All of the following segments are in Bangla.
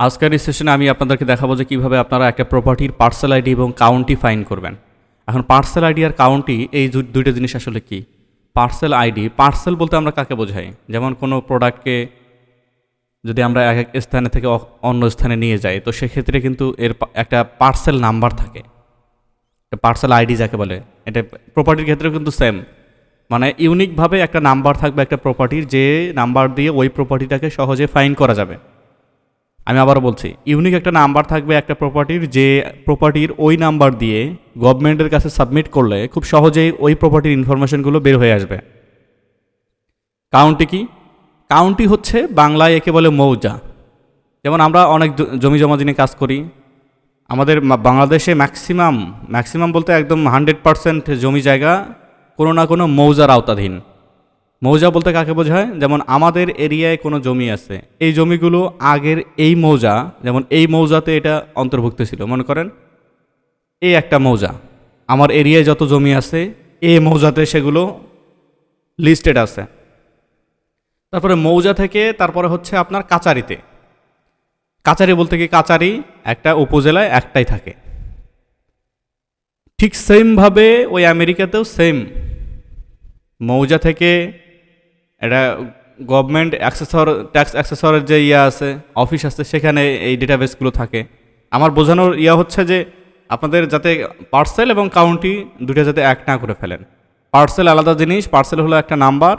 আজকের এই সেশনে আমি আপনাদেরকে দেখাবো যে কীভাবে আপনারা একটা প্রপার্টির পার্সেল আইডি এবং কাউন্টি ফাইন করবেন। এখন পার্সেল আইডি আর কাউন্টি এই দুইটা জিনিস আসলে কি? পার্সেল আইডি পার্সেল বলতে আমরা কাকে বোঝাই? যেমন কোনো প্রোডাক্টকে যদি আমরা এক এক স্থানে থেকে অন্য স্থানে নিয়ে যাই, তো সেক্ষেত্রে কিন্তু এর একটা পার্সেল নাম্বার থাকে। পার্সেল আইডি যাকে বলে। এটা প্রপার্টির ক্ষেত্রেও কিন্তু সেম মানে ইউনিকভাবে একটা নাম্বার থাকবে একটা প্রপার্টির যে নাম্বার দিয়ে ওই প্রপার্টিটাকে সহজে ফাইন করা যাবে। আমি আবারও বলছি ইউনিক একটা নাম্বার থাকবে একটা প্রপার্টির যে প্রপার্টির ওই নাম্বার দিয়ে গভর্নমেন্টের কাছে সাবমিট করলে খুব সহজেই ওই প্রপার্টির ইনফরমেশনগুলো বের হয়ে আসবে। কাউন্টি কি? কাউন্টি হচ্ছে বাংলায় একে বলে মৌজা। যেমন আমরা অনেক জমি জমা দিনে কাজ করি। আমাদের বাংলাদেশে ম্যাক্সিমাম ম্যাক্সিমাম বলতে একদম হান্ড্রেড পারসেন্ট জমি জায়গা কোনো না কোনো মৌজার আওতাধীন। মৌজা বলতে কাকে বোঝায়? যেমন আমাদের এরিয়ায় কোনো জমি আছে, এই জমিগুলো আগের এই মৌজা, যেমন এই মৌজাতে এটা অন্তর্ভুক্ত ছিল, মনে করেন? এই একটা মৌজা, আমার এরিয়ায় যত জমি আছে, এই মৌজাতে সেগুলো লিস্টেড আছে। তারপরে মৌজা থেকে, তারপরে হচ্ছে আপনার কাচারিতে। কাচারি বলতে কি কাচারি? একটা উপজেলায় একটাই থাকে। ঠিক সেমভাবে ওই আমেরিকাতেও সেম মৌজা থেকে এটা গভর্নমেন্ট অ্যাক্সেসর ট্যাক্স অ্যাক্সেসরের যে ইয়া আছে অফিস আছে, সেখানে এই ডেটাবেসগুলো থাকে। আমার বোঝানোর ইয়া হচ্ছে যে, আপনাদের যাতে পার্সেল এবং কাউন্টি দুটো যাতে এক না করে ফেলেন। পার্সেল আলাদা জিনিস পার্সেল হলো একটা নাম্বার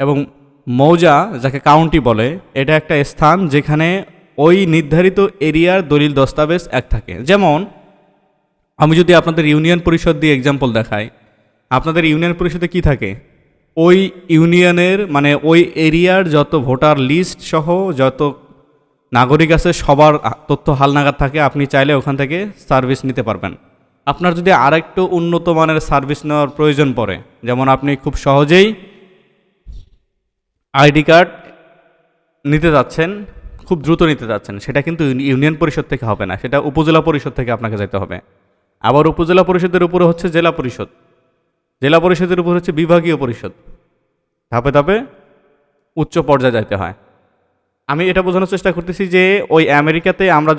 এবং মৌজা, যাকে কাউন্টি বলে, এটা একটা স্থান যেখানে ওই নির্ধারিত এরিয়ার দলিল দস্তাবেজ এক থাকে। যেমন, আমি যদি আপনাদের ইউনিয়ন পরিষদ দিয়ে এক্সাম্পল দেখাই, আপনাদের ইউনিয়ন পরিষদে কি থাকে? ওই ইউনিয়নের মানে ওই এরিয়ার যত ভোটার লিস্ট সহ যত নাগরিক আছে, সবার তথ্য হালনাগাদ থাকে, আপনি চাইলে ওখান থেকে সার্ভিস নিতে পারবেন। আপনার যদি আরেকটু উন্নত মানের সার্ভিস নেওয়ার প্রয়োজন পড়ে, যেমন আপনি খুব সহজেই আইডি কার্ড নিতে যাচ্ছেন, খুব দ্রুত নিতে যাচ্ছেন, সেটা কিন্তু ইউনিয়ন পরিষদ থেকে হবে না, সেটা উপজেলা পরিষদ থেকে আপনাকে যেতে হবে। আবার উপজেলা পরিষদের উপরে হচ্ছে জেলা পরিষদ। জেলা পরিষদের উপর হচ্ছে বিভাগীয় পরিষদ। ধাপে ধাপে উচ্চ পর্যায়ে যাইতে হয়। আমি এটা বোঝানোর চেষ্টা করতেছি যে ওই আমেরিকাতে আমরা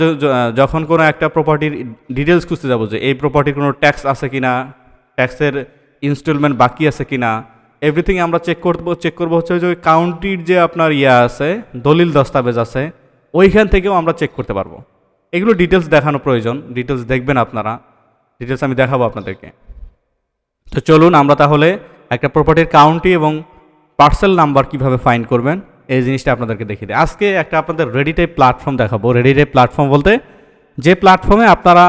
যখন কোনো একটা প্রপার্টির ডিটেলস খুঁজতে যাব যে এই প্রপার্টির কোনো ট্যাক্স আছে কি না ট্যাক্সের ইনস্টলমেন্ট বাকি আছে কি না এভরিথিং আমরা চেক করব চেক করব হচ্ছে যে ওই কাউন্টির যে আপনার ইয়া আছে, দলিল দস্তাবেজ আছে, ওইখান থেকেও আমরা চেক করতে পারব। এগুলো ডিটেলস দেখানো প্রয়োজন। ডিটেলস দেখবেন আপনারা। ডিটেলস আমি দেখাবো আপনাদেরকে। তো চলুন আমরা তাহলে একটা প্রপার্টির কাউন্টি এবং পার্সেল নাম্বার কীভাবে ফাইন করবেন, এই জিনিসটা আপনাদেরকে দেখিয়ে দিই। আজকে একটা আপনাদের রেডিটাই প্ল্যাটফর্ম দেখাবো। রেডিটাই প্ল্যাটফর্ম বলতে, যে প্ল্যাটফর্মে আপনারা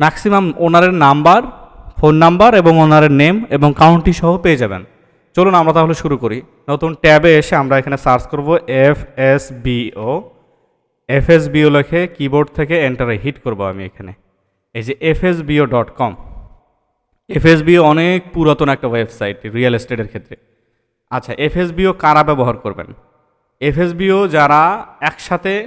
ম্যাক্সিমাম ওনারের নাম্বার ফোন নাম্বার এবং ওনারের নেম এবং কাউন্টি সহ পেয়ে যাবেন। চলুন আমরা তাহলে শুরু করি। নতুন ট্যাবে এসে আমরা এখানে সার্চ করব F S B O F S B O লেখে কিবোর্ড থেকে এন্টারে হিট করব আমি এখানে। এই যে F S B O dot com FSBO অনেক পুরাতন একটা ওয়েবসাইট রিয়েল এস্টেটের ক্ষেত্রে। আচ্ছা এফএসবিও কারা ব্যবহার করবেন? এফএসবিও যারা একসাথে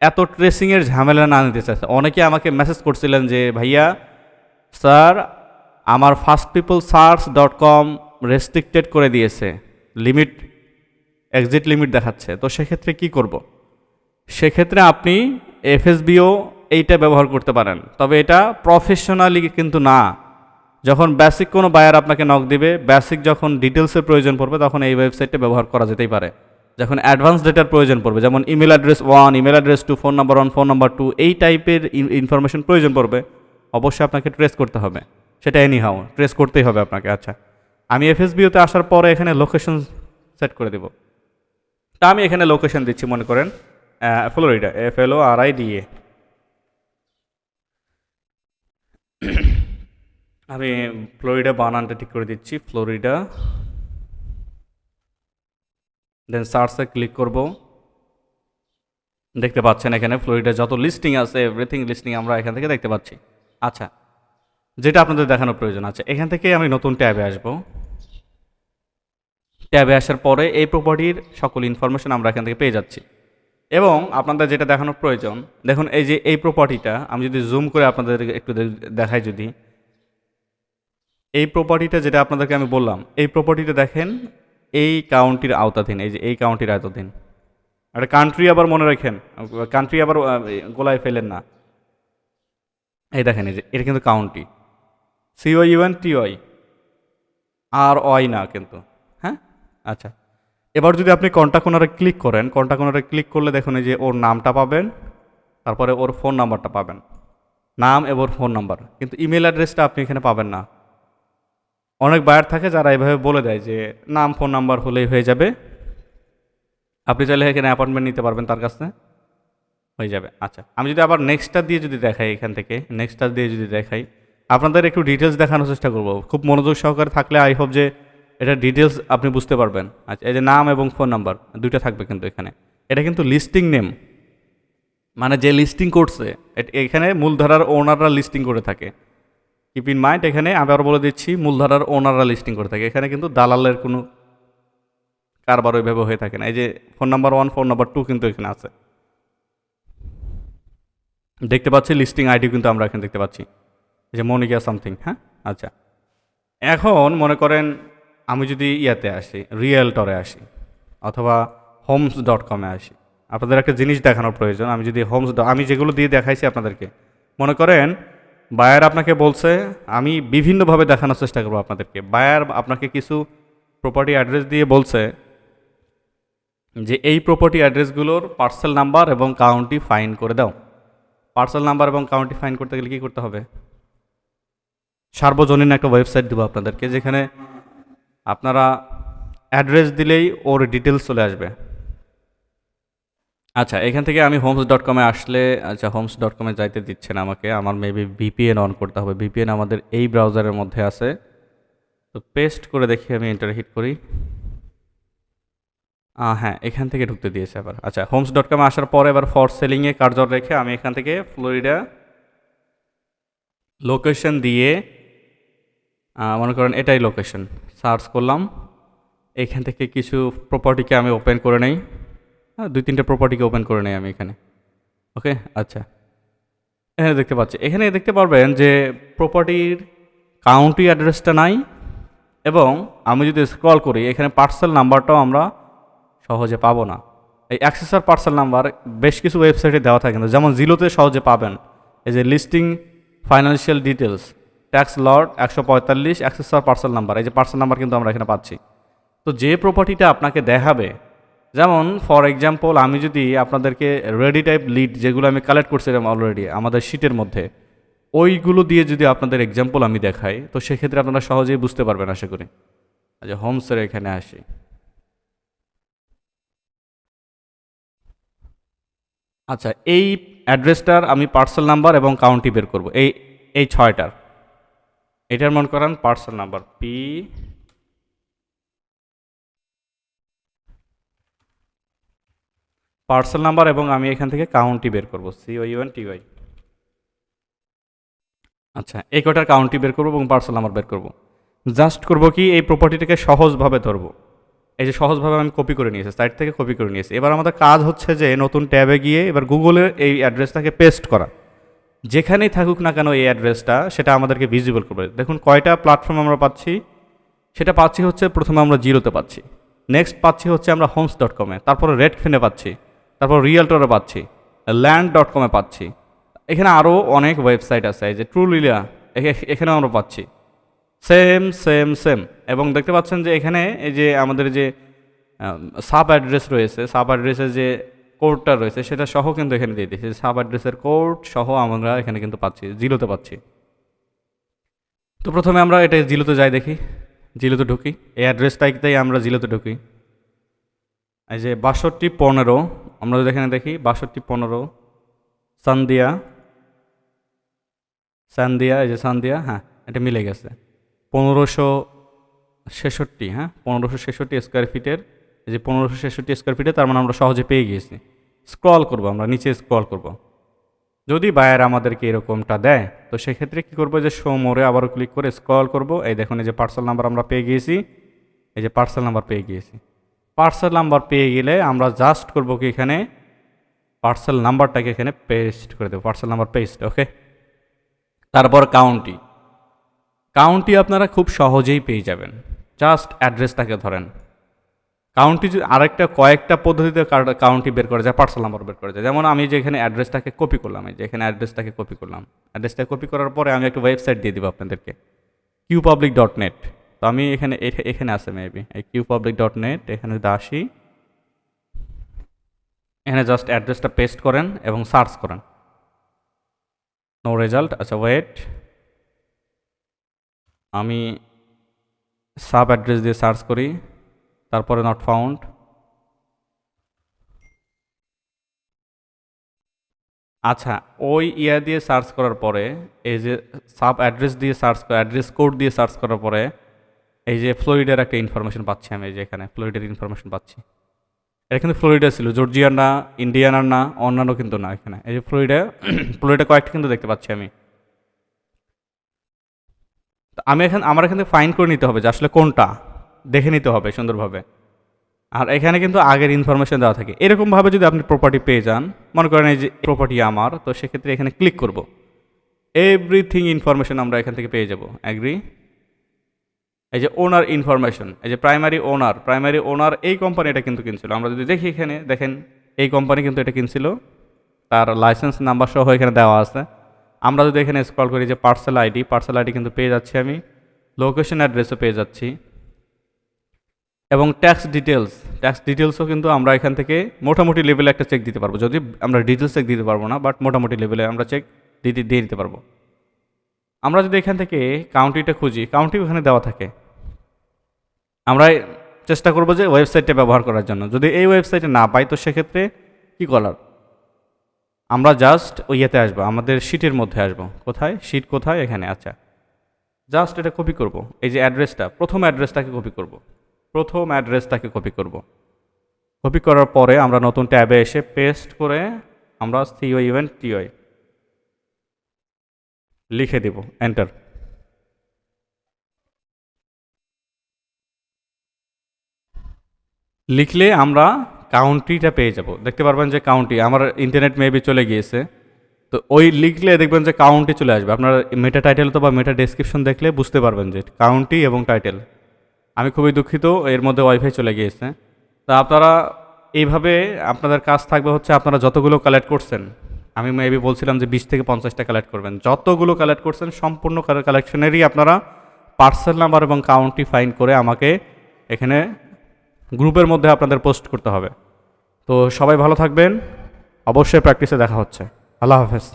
এত ট্রেসিংয়ের ঝামেলা না নিতে চাচ্ছে অনেকে আমাকে মেসেজ করছিলেন যে, ভাইয়া, স্যার, আমার first people search dot com restricted করে দিয়েছে। লিমিট এক্সিট লিমিট দেখাচ্ছে। তো সেক্ষেত্রে কি করব। সেক্ষেত্রে আপনি এফএসবিও এইটা ব্যবহার করতে পারেন। তবে এটা প্রফেশনালি কিন্তু না। যখন বেসিক কোনো বায়ার আপনাকে নক দিবে বেসিক যখন ডিটেলসের প্রয়োজন পড়বে, তখন এই ওয়েবসাইটটা ব্যবহার করা যেতেই পারে। যখন অ্যাডভান্স ডেটার প্রয়োজন পড়বে, যেমন email address one email address two phone number one phone number two এই টাইপের ইনফরমেশন প্রয়োজন পড়বে, অবশ্যই আপনাকে ট্রেস করতে হবে। সেটা এনি হাও ট্রেস করতেই হবে আপনাকে। আচ্ছা আমি এফএসবিওতে আসার পরে এখানে লোকেশন সেট করে দেব। তা আমি এখানে লোকেশন দিচ্ছি, মনে করেন Florida F L O R I D A আমি ফ্লোরিডা বানানটা ঠিক করে দিচ্ছি, ফ্লোরিডা। দেন সার্চে ক্লিক করব। দেখতে পাচ্ছেন এখানে ফ্লোরিডা যত লিস্টিং আছে এভরিথিং লিস্টিং আমরা এখান থেকে দেখতে পাচ্ছি। আচ্ছা যেটা আপনাদের দেখানোর প্রয়োজন আছে, এখান থেকে আমি নতুন ট্যাবে আসব। ট্যাবে আসার পরে এই প্রপার্টির সকল ইনফরমেশন আমরা এখান থেকে পেয়ে যাচ্ছি। এবং আপনাদের যেটা দেখানোর প্রয়োজন, দেখুন এই যে এই প্রপার্টিটা আমি যদি জুম করে আপনাদের একটু দেখাই যদি। এই প্রপার্টিটা যেটা আপনাদেরকে আমি বললাম, এই প্রপার্টিটা দেখেন, এই কাউন্টির আওতাধীন, এই যে এই কাউন্টির আওতাধীন। আর কান্ট্রি আবার মনে রাখেন কান্ট্রি আবার গোলায় ফেলেন না। এই দেখেন, এই যে, এটা কিন্তু county C Y U N T Y R Y না কিন্তু। হ্যাঁ? আচ্ছা। এবার যদি আপনি কন্ট্যাক্ট ওনারে ক্লিক করেন কন্ট্যাক্ট ওনারে ক্লিক করলে দেখুন, এই যে ওর নামটা পাবেন, তারপরে ওর ফোন নাম্বারটা পাবেন। নাম এবং ফোন নাম্বার কিন্তু ইমেল অ্যাড্রেসটা আপনি এখানে পাবেন না। অনেক বায়ার থাকে যারা এভাবে বলে দেয় যে, নাম ফোন নাম্বার হলেই হয়ে যাবে। আপনি চাইলে এখানে অ্যাপয়েন্টমেন্ট নিতে পারবেন তার কাছে হয়ে যাবে। আচ্ছা আমি যদি আবার নেক্সটটা দিয়ে যদি দেখাই এখান থেকে নেক্সটটা দিয়ে যদি দেখাই, আপনাদের একটু ডিটেলস দেখানোর চেষ্টা করব। খুব মনোযোগ সহকারে থাকলে আই হোপ যে এটা ডিটেলস আপনি বুঝতে পারবেন। আচ্ছা এই যে নাম এবং ফোন নাম্বার দুইটা থাকবে কিন্তু এখানে। এটা কিন্তু লিস্টিং নেম মানে যে লিস্টিং করছে এখানে মূলধারার ওনাররা লিস্টিং করে থাকে। কিপ ইন মাইন্ড এখানে আমি আবার বলে দিচ্ছি, মূলধারার ওনাররা লিস্টিং করে থাকে। এখানে কিন্তু দালালের কোনো কারবার ওইভাবে হয়ে থাকে না। এই যে phone number one phone number two কিন্তু এখানে আছে। দেখতে পাচ্ছি লিস্টিং আইডি কিন্তু আমরা এখানে দেখতে পাচ্ছি। যে মনিকা সামথিং হ্যাঁ? আচ্ছা। এখন মনে করেন, আমি যদি ইয়াতে আসি রিয়েলটরে আসি, অথবা হোমস ডট কমে আসি, আপনাদের একটা জিনিস দেখানোর প্রয়োজন। আমি যদি হোমস আমি যেগুলো দিয়ে দেখাইছি আপনাদেরকে। মনে করেন বায়ার আপনাকে বলছে, আমি বিভিন্নভাবে দেখানোর চেষ্টা করব আপনাদেরকে। বায়ার আপনাকে কিছু প্রপার্টি অ্যাড্রেস দিয়ে বলছে যে, এই প্রপার্টি অ্যাড্রেসগুলোর পার্সেল নাম্বার এবং কাউন্টি ফাইন করে দাও। পার্সেল নাম্বার এবং কাউন্টি ফাইন করতে গেলে কী করতে হবে? সার্বজনীন একটা ওয়েবসাইট দেবো আপনাদেরকে, যেখানে আপনারা অ্যাড্রেস দিলেই ওর ডিটেলস চলে আসবে। আচ্ছা এখান থেকে আমি হোমস ডট কমে আসলে আচ্ছা হোমস ডট কমে যাইতে দিচ্ছে না আমাকে। আমার মেবি ভিপিএন অন করতে হবে। ভিপিএন আমাদের এই ব্রাউজারের মধ্যে আছে। তো পেস্ট করে দেখি, আমি এন্টার হিট করি। হ্যাঁ এখান থেকে ঢুকতে দিয়েছে আবার। আচ্ছা হোমস ডট কমে আসার পরে এবার ফর সেলিংয়ে কার্যর রেখে আমি এখান থেকে ফ্লোরিডা লোকেশন দিয়ে মনে করেন এটাই লোকেশন সার্চ করলাম। এখান থেকে কিছু প্রপার্টিকে আমি ওপেন করে নেই। হ্যাঁ দুই তিনটে প্রপার্টিকে ওপেন করে নেই আমি এখানে। ওকে আচ্ছা। এখানে দেখতে পাচ্ছি। এখানে দেখতে পারবেন যে প্রপার্টির কাউন্টি অ্যাড্রেসটা নাই এবং আমি যদি স্ক্রল করি, এখানে পার্সেল নাম্বারটাও আমরা সহজে পাবো না। এই অ্যাক্সেসার পার্সেল নাম্বার বেশ কিছু ওয়েবসাইটে দেওয়া থাকে, কিন্তু যেমন জিলোতে সহজে পাবেন। এই যে listing financial details tax lot একশো পঁয়তাল্লিশ অ্যাক্সেসার পার্সেল নাম্বার এই যে পার্সেল নাম্বার কিন্তু আমরা এখানে পাচ্ছি। তো যে প্রপার্টিটা আপনাকে দেখাবে যেমন ফর এক্সাম্পল আমি যদি আপনাদেরকে রেডি টাইপ লিড যেগুলো আমি কালেক্ট করছিলাম অলরেডি আমাদের শিটের মধ্যে, ওইগুলো দিয়ে যদি আপনাদের এক্সাম্পল আমি দেখাই, তো সেক্ষেত্রে আপনারা সহজেই বুঝতে পারবেন আশা করি। আচ্ছা হোমসের এখানে আসি। আচ্ছা এই অ্যাড্রেসটার আমি পার্সেল নাম্বার এবং কাউন্টি বের করব। এই এই ছয়টার। এটার মনে করেন parcel number P parcel number এবং আমি এখান থেকে কাউন্টি বের করব। সি ওই ওয়ান, টি ওয়াই। আচ্ছা এই কটার কাউন্টি বের করব এবং পার্সেল নাম্বার বের করব। জাস্ট করব কি, এই প্রপার্টিটাকে সহজভাবে ধরবো। এই যে সহজভাবে আমি কপি করে নিয়েছি সাইট থেকে কপি করে নিয়েছি। এবার আমাদের কাজ হচ্ছে যে নতুন ট্যাবে গিয়ে এবার গুগলে এই অ্যাড্রেসটাকে পেস্ট করা। যেখানেই থাকুক না কেন এই অ্যাড্রেসটা সেটা আমাদেরকে ভিজিবল করবে। দেখুন, কয়টা প্ল্যাটফর্ম আমরা পাচ্ছি? সেটা পাচ্ছি হচ্ছে, প্রথমে আমরা জিরোতে পাচ্ছি। নেক্সট পাচ্ছি হচ্ছে আমরা হোমস ডট কমে তারপরে রেড ফেনে পাচ্ছি। তারপর রিয়েলটরে পাচ্ছি ল্যান্ড ডট কমে পাচ্ছি। এখানে আরও অনেক ওয়েবসাইট আছে, এই যে ট্রুলিলা এখানেও আমরা পাচ্ছি। সেম সেম সেম এবং দেখতে পাচ্ছেন যে এখানে এই যে আমাদের যে সাব অ্যাড্রেস রয়েছে সাব অ্যাড্রেসের যে কোডটা রয়েছে, সেটা সহ কিন্তু এখানে দিয়ে দিয়েছে। সাব অ্যাড্রেসের কোড সহ আমরা এখানে কিন্তু পাচ্ছি জিলোতে পাচ্ছি। তো প্রথমে আমরা এটা জিলোতে যাই দেখি। জিলোতে ঢুকি। এই অ্যাড্রেসটাইতেই আমরা জিলোতে ঢুকি। এই যে বাষট্টি পনেরো আমরা যদি এখানে দেখি, বাষট্টি পনেরো, সান্দিয়া সান্দিয়া, এই যে সান্দিয়া হ্যাঁ এটা মিলে গেছে। পনেরোশো ছেষট্টি হ্যাঁ পনেরোশো ছেষট্টি স্কোয়ার ফিটের এই যে পনেরোশো ছেষট্টি স্কোয়ার ফিটে তার মানে আমরা সহজে পেয়ে গিয়েছি। স্ক্রল করব আমরা, নিচে স্ক্রল করব। যদি বায়ার আমাদেরকে এরকমটা দেয়, তো সেক্ষেত্রে কী করব? যে শো মোড়ে আবারও ক্লিক করে স্ক্রল করব। এই দেখুন, এই যে পার্সেল নাম্বার আমরা পেয়ে গিয়েছি। এই যে পার্সেল নাম্বার পেয়ে গিয়েছি। পার্সেল নাম্বার পেয়ে গেলে আমরা জাস্ট করব কি এখানে? পার্সেল নাম্বারটাকে এখানে পেস্ট করে দেবো পার্সেল নাম্বার পেস্ট ওকে তারপর কাউন্টি কাউন্টি আপনারা খুব সহজেই পেয়ে যাবেন। জাস্ট অ্যাড্রেসটাকে ধরেন। কাউন্টি আরেকটা, কয়েকটা পদ্ধতিতে কাউন্টি বের করা যায় পার্সেল নাম্বার বের করা যায়। যেমন আমি যে এখানে অ্যাড্রেসটাকে কপি করলাম, এই যে এখানে অ্যাড্রেসটাকে কপি করলাম। অ্যাড্রেসটা কপি করার পরে আমি একটা ওয়েবসাইট দিয়ে দিব আপনাদেরকে। কিউ পাবলিক ডট নেট তো আমি এখানে, এখা- এখানে আছে maybe Q public dot net এখানে যদি আসি, এখানে জাস্ট অ্যাড্রেসটা পেস্ট করেন এবং সার্চ করেন। নো রেজাল্ট আচ্ছা ওয়েট আমি সাব অ্যাড্রেস দিয়ে সার্চ করি, তারপরে নট ফাউন্ড আচ্ছা ওই ইয়া দিয়ে সার্চ করার পরে, এই যে সাব অ্যাড্রেস দিয়ে সার্চ অ্যাড্রেস কোড দিয়ে সার্চ করার পরে এই যে ফ্লোরিডার একটা ইনফরমেশন পাচ্ছি আমি যে এখানে ফ্লোরিডার ইনফরমেশন পাচ্ছি। এটা কিন্তু ফ্লোরিডা ছিল, জর্জিয়ার না, ইন্ডিয়ানার না, অন্যান্য কিন্তু না এখানে। এই যে ফ্লোরিডা ফ্লোরিডা কয়েকটা কিন্তু দেখতে পাচ্ছি আমি। তো আমি এখানে, আমার এখানে ফাইন করে নিতে হবে যে আসলে কোনটা, দেখে নিতে হবে সুন্দরভাবে। আর এখানে কিন্তু আগের ইনফরমেশন দেওয়া থাকে। এরকমভাবে যদি আপনি প্রপার্টি পেয়ে যান, মনে করেন এই যে প্রপার্টি আমার, তো সেক্ষেত্রে এখানে ক্লিক করব। এভরিথিং ইনফরমেশন আমরা এখান থেকে পেয়ে যাব অ্যাগ্রি এই যে ওনার ইনফরমেশন এই যে প্রাইমারি ওনার প্রাইমারি ওনার এই কোম্পানি এটা কিন্তু কিনছিল। আমরা যদি দেখি এখানে, দেখেন, এই কোম্পানি কিন্তু এটা কিনছিল। তার লাইসেন্স নাম্বার সহ এখানে দেওয়া আছে। আমরা যদি এখানে স্ক্রল করি যে পার্সেল আইডি পার্সেল আইডি কিন্তু পেয়ে যাচ্ছি আমি। লোকেশন অ্যাড্রেসও পেয়ে যাচ্ছি। এবং ট্যাক্স ডিটেলস ট্যাক্স ডিটেলসও কিন্তু আমরা এখান থেকে মোটামুটি লেভেলে একটা চেক দিতে পারব। যদি আমরা ডিটেলস চেক দিতে পারব না বাট মোটামুটি লেভেলে আমরা চেক দিতে, দিয়ে দিতে পারব। আমরা যদি এখান থেকে কাউন্টিটা খুঁজি কাউন্টি ওখানে দেওয়া থাকে। আমরা চেষ্টা করব যে ওয়েবসাইটটা ব্যবহার করার জন্য। যদি এই ওয়েবসাইটে না পাই, তো সেক্ষেত্রে কী করার? আমরা জাস্ট ইয়েতে আসব, আমাদের শিটের মধ্যে আসব। কোথায়? শিট কোথায়? এখানে আচ্ছা। জাস্ট এটা কপি করব। এই যে অ্যাড্রেসটা প্রথম অ্যাড্রেসটাকে কপি করব। প্রথম অ্যাড্রেসটাকে কপি করব। কপি করার পরে আমরা নতুন ট্যাবে এসে পেস্ট করে আমরা সিও ইভেন্ট টিওই লিখে দিব এন্টার লিখলে আমরা কাউন্ট্রিটা পেয়ে যাব। দেখতে পারবেন যে কাউন্টি আমার ইন্টারনেট মেবি চলে গিয়েছে। তো ওই লিখলে দেখবেন যে কাউন্টি চলে আসবে। আপনার মেটা টাইটেল তো বা মেটা ডেসক্রিপশন দেখলে বুঝতে পারবেন যে কাউন্টি এবং টাইটেল আমি খুবই দুঃখিত, এর মধ্যে ওয়াইফাই চলে গিয়েছে। তা আপনারা এইভাবে আপনাদের কাজ থাকবে হচ্ছে আপনারা যতগুলো কালেক্ট করছেন। আমি মেবি বলছিলাম যে বিশ থেকে পঞ্চাশটা কালেক্ট করবেন। যতগুলো কালেক্ট করছেন, সম্পূর্ণ কালেকশনেরই আপনারা পার্সেল নাম্বার এবং কাউন্টি ফাইন করে আমাকে এখানে গ্রুপের মধ্যে আপনাদের পোস্ট করতে হবে। তো সবাই ভালো থাকবেন। অবশ্যই প্র্যাকটিসে দেখা হচ্ছে। আল্লাহ হাফেজ।